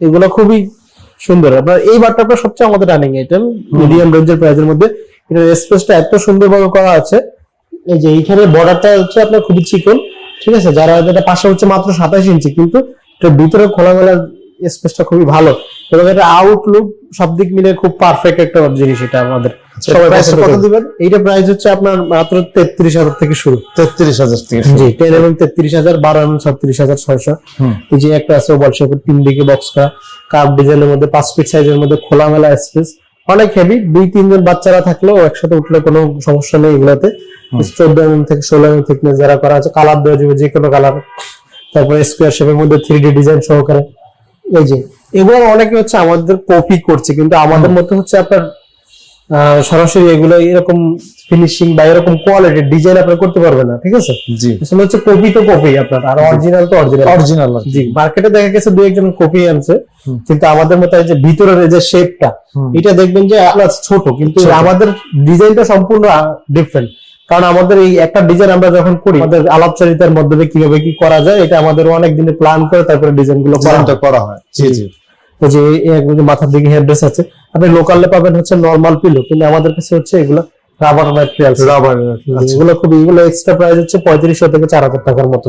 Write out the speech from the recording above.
এগুলো খুবই সুন্দর। আপনার এই বারটা আপনার সবচেয়ে আমাদের রানিং আইটেম মিডিয়াম রেঞ্জের প্রাইসের মধ্যে। এটার স্পেসটা এত সুন্দরভাবে করা আছে। এই যে এইখানে বর্ডারটা হচ্ছে আপনার খুবই চিকন, ঠিক আছে? যারা এটা পাশে হচ্ছে মাত্র সাতাশ ইঞ্চি কিন্তু এটার ভিতরে খোলামেলা স্পেসটা খুবই ভালো। এবং এটা আউটলুক সব দিক মিলে খুব পারফেক্ট একটা জিনিস এটা আমাদের। সবাই পছন্দ কত এইটা প্রাইস হচ্ছে আপনার মাত্র তেত্রিশ হাজার থেকে শুরু। তেত্রিশ হাজার থেকে। জি টেন এবং তেত্রিশ হাজার বারো এবং ছত্রিশ হাজার ছয়শো। হুম। এই যে একটা আছে ওভাল শেপের তিন দিকে কাপ ডিজাইনের মধ্যে ফিট সাইজের মধ্যে খোলামেলা স্পেস অনেক হেভি দুই তিনজন বাচ্চারা থাকলেও একসাথে উঠলে কোনো সমস্যা নেই এগুলাতে। চোদ্দ এমএম থেকে ষোলো এমএম থিকনেস যারা করা আছে কালার দেওয়া যাবে যে কোনো কালার তারপরে স্কোয়ার শেপের মধ্যে থ্রি ডি ডিজাইন সহকারে। এই যে এগুলো অনেকে হচ্ছে আমাদের কপি করছে কিন্তু আমাদের মধ্যে হচ্ছে আপনার সরাসরি এগুলো এরকম ফিনিশিং বা এরকম কোয়ালিটির ডিজাইন আপনার করতে পারবেন না ঠিক আছে? জি। আসলে হচ্ছে কপি তো কপি আপনার আর অরিজিনাল তো অরিজিনাল অরিজিনাল জি মার্কেটে দেখা গেছে দুই একজন কপি আনছে কিন্তু আমাদের মতো এই যে ভিতরের এই যে শেপটা এটা দেখবেন যে ছোট কিন্তু আমাদের ডিজাইনটা সম্পূর্ণ ডিফারেন্ট কারণ আমাদের এই একটা ডিজাইন আমরা যখন করি আমাদের আলাপচারিতার মাধ্যমে কীভাবে কি করা যায় এটা আমাদের অনেক দিনে প্ল্যান করে তারপরে ডিজাইনগুলো করা হয়। জি জি। এই যে মাথার দিকে হেডড্রেস আছে আপনি লোকালে পাবেন হচ্ছে নর্মাল পিলো কিন্তু আমাদের কাছে হচ্ছে এগুলো রাবার ম্যাটেরিয়াল রাবার এগুলো খুব এগুলো এক্সট্রা প্রাইস হচ্ছে পঁয়ত্রিশশো থেকে চার হাজার টাকার মতো।